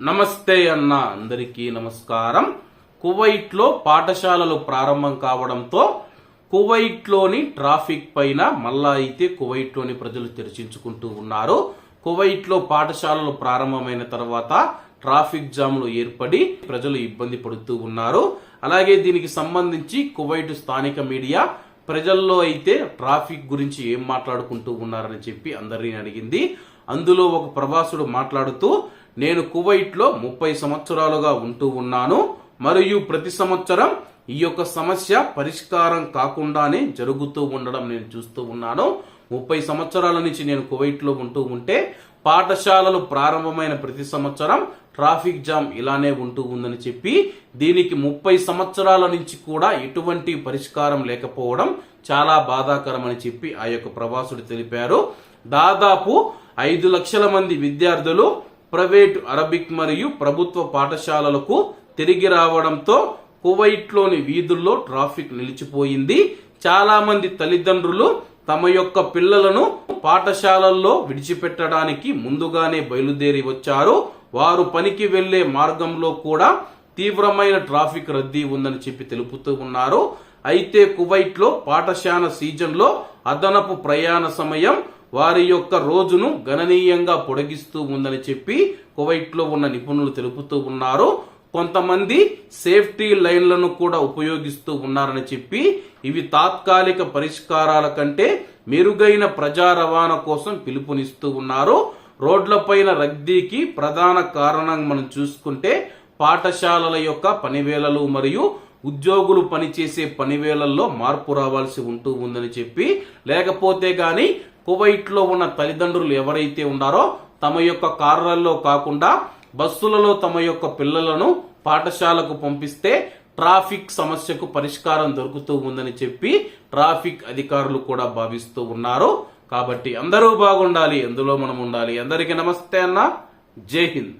నమస్తే అన్న అందరికీ నమస్కారం. కువైట్లో పాఠశాలలు ప్రారంభం కావడంతో కువైట్లోని ట్రాఫిక్ పైన మళ్ళా అయితే కువైట్లోని ప్రజలు తెరచించుకుంటూ ఉన్నారు. కువైట్లో పాఠశాలలు ప్రారంభమైన తర్వాత ట్రాఫిక్ జామ్లు ఏర్పడి ప్రజలు ఇబ్బంది పడుతూ ఉన్నారు. అలాగే దీనికి సంబంధించి కువైట్ స్థానిక మీడియా ప్రజల్లో అయితే ట్రాఫిక్ గురించి ఏం మాట్లాడుకుంటూ ఉన్నారని చెప్పి అందరిని అడిగింది. అందులో ఒక ప్రవాసుడు మాట్లాడుతూ నేను కువైట్లో ముప్పై సంవత్సరాలుగా ఉంటూ ఉన్నాను మరియు ప్రతి సంవత్సరం ఈ యొక్క సమస్య పరిష్కారం కాకుండానే జరుగుతూ ఉండడం నేను చూస్తూ ఉన్నాను. ముప్పై సంవత్సరాల నుంచి నేను కువైట్లో ఉంటూ ఉంటే పాఠశాలలు ప్రారంభమైన ప్రతి సంవత్సరం ట్రాఫిక్ జామ్ ఇలానే ఉంటూ ఉందని చెప్పి దీనికి ముప్పై సంవత్సరాల నుంచి కూడా ఎటువంటి పరిష్కారం లేకపోవడం చాలా బాధాకరం అని చెప్పి ఆ యొక్క ప్రవాసుడు తెలిపారు. దాదాపు ఐదు లక్షల మంది విద్యార్థులు ప్రైవేటు అరబిక్ మరియు ప్రభుత్వ పాఠశాలలకు తిరిగి రావడంతో కువైట్లోని వీధుల్లో ట్రాఫిక్ నిలిచిపోయింది. చాలామంది తల్లిదండ్రులు తమ యొక్క పిల్లలను పాఠశాలల్లో విడిచిపెట్టడానికి ముందుగానే బయలుదేరి వచ్చారు. వారు పనికి వెళ్ళే మార్గంలో కూడా తీవ్రమైన ట్రాఫిక్ రద్దీ ఉందని చెప్పి తెలుపుతూ ఉన్నారు. అయితే కువైట్లో పాఠశాల సీజన్లో అదనపు ప్రయాణ సమయం వారి యొక్క రోజును గణనీయంగా పొడిగిస్తూ ఉందని చెప్పి కువైట్లో ఉన్న నిపుణులు తెలుపుతూ ఉన్నారు. కొంతమంది సేఫ్టీ లైన్లను కూడా ఉపయోగిస్తూ ఉన్నారని చెప్పి ఇవి తాత్కాలిక పరిష్కారాల కంటే మెరుగైన ప్రజా రవాణా కోసం పిలుపునిస్తూ ఉన్నారు. రోడ్లపైన రద్దీకి ప్రధాన కారణం మనం చూసుకుంటే పాఠశాలల యొక్క పనివేళలు మరియు ఉద్యోగులు పనిచేసే పనివేళల్లో మార్పు రావాల్సి ఉంటూ ఉందని చెప్పి లేకపోతే గాని కువైట్లో ఉన్న తల్లిదండ్రులు ఎవరైతే ఉన్నారో తమ యొక్క కార్లలో కాకుండా బస్సులలో తమ యొక్క పిల్లలను పాఠశాలకు పంపిస్తే ట్రాఫిక్ సమస్యకు పరిష్కారం దొరుకుతూ ఉందని చెప్పి ట్రాఫిక్ అధికారులు కూడా భావిస్తూ ఉన్నారు. కాబట్టి అందరూ బాగుండాలి అందులో మనం ఉండాలి. అందరికీ నమస్తే అన్న. జై హింద్.